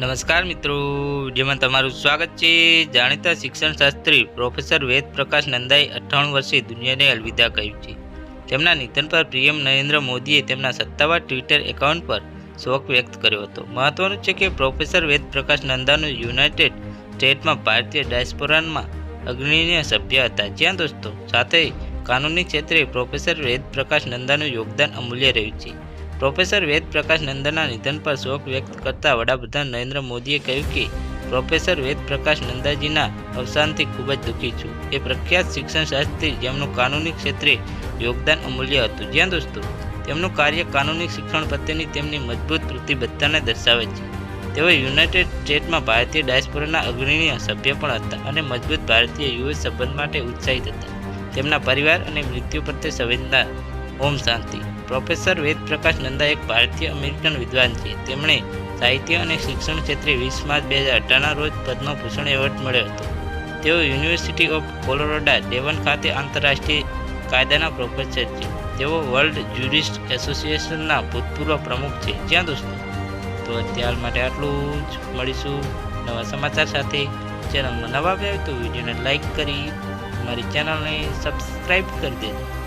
નમસ્કાર મિત્રો. વિડીયોમાં તમારું સ્વાગત છે. જાણીતા શિક્ષણશાસ્ત્રી પ્રોફેસર વેદ પ્રકાશ નંદાએ અઠ્ઠાણું વર્ષે દુનિયાને અલવિદા કહ્યું છે. તેમના નિધન પર પીએમ નરેન્દ્ર મોદીએ તેમના સત્તાવાર ટ્વિટર એકાઉન્ટ પર શોક વ્યક્ત કર્યો હતો. મહત્વનું છે કે પ્રોફેસર વેદ પ્રકાશ નંદાનું યુનાઇટેડ સ્ટેટમાં ભારતીય ડાયસ્પોરાનમાં અગ્રણીય સભ્ય હતા. જ્યાં દોસ્તો, સાથે કાનૂની ક્ષેત્રે પ્રોફેસર વેદ પ્રકાશ નંદાનું યોગદાન અમૂલ્ય રહ્યું છે. પ્રોફેસર વેદ પ્રકાશ નંદાના નિધન પર શોક વ્યક્ત કરતા વડાપ્રધાન નરેન્દ્ર મોદીએ કહ્યું કે, પ્રોફેસર વેદ પ્રકાશ નંદાજીના અવસાનથી ખૂબ જ દુઃખી છું. એ પ્રખ્યાત શિક્ષણ શાસ્ત્રી જેમનું કાનૂની ક્ષેત્રે યોગદાન અમૂલ્ય હતું. જ્યાં દોસ્તો, તેમનું કાર્ય કાનૂની શિક્ષણ પ્રત્યેની તેમની મજબૂત પ્રતિબદ્ધતાને દર્શાવે છે. તેઓ યુનાઇટેડ સ્ટેટ્સમાં ભારતીય ડાયસ્પોરાના અગ્રણીય સભ્ય પણ હતા અને મજબૂત ભારતીય યુએસ સંબંધ માટે ઉત્સાહિત હતા. તેમના પરિવાર અને મૃત્યુ પ્રત્યે સંવેદના, ઓમ શાંતિ. પ્રોફેસર વેદ પ્રકાશ નંદા એક ભારતીય અમેરિકન વિદ્વાન છે. તેમણે સાહિત્ય અને શિક્ષણ ક્ષેત્રે વીસ માર્ચ બે હજાર અઢારના રોજ પદ્મભૂષણ એવોર્ડ મળ્યો હતો. તેઓ યુનિવર્સિટી ઓફ કોલોરાડા, ડેવન ખાતે આંતરરાષ્ટ્રીય કાયદાના પ્રોફેસર છે. તેઓ વર્લ્ડ જ્યુરિસ્ટ એસોસિએશનના ભૂતપૂર્વ પ્રમુખ છે. જ્યાં દોસ્તો? તો અત્યાર માટે આટલું જ. મળીશું નવા સમાચાર સાથે. ચેનલમાં નવા આવ્યા તો વિડીયોને લાઇક કરી, અમારી ચેનલને સબસ્ક્રાઈબ કરી દેજો.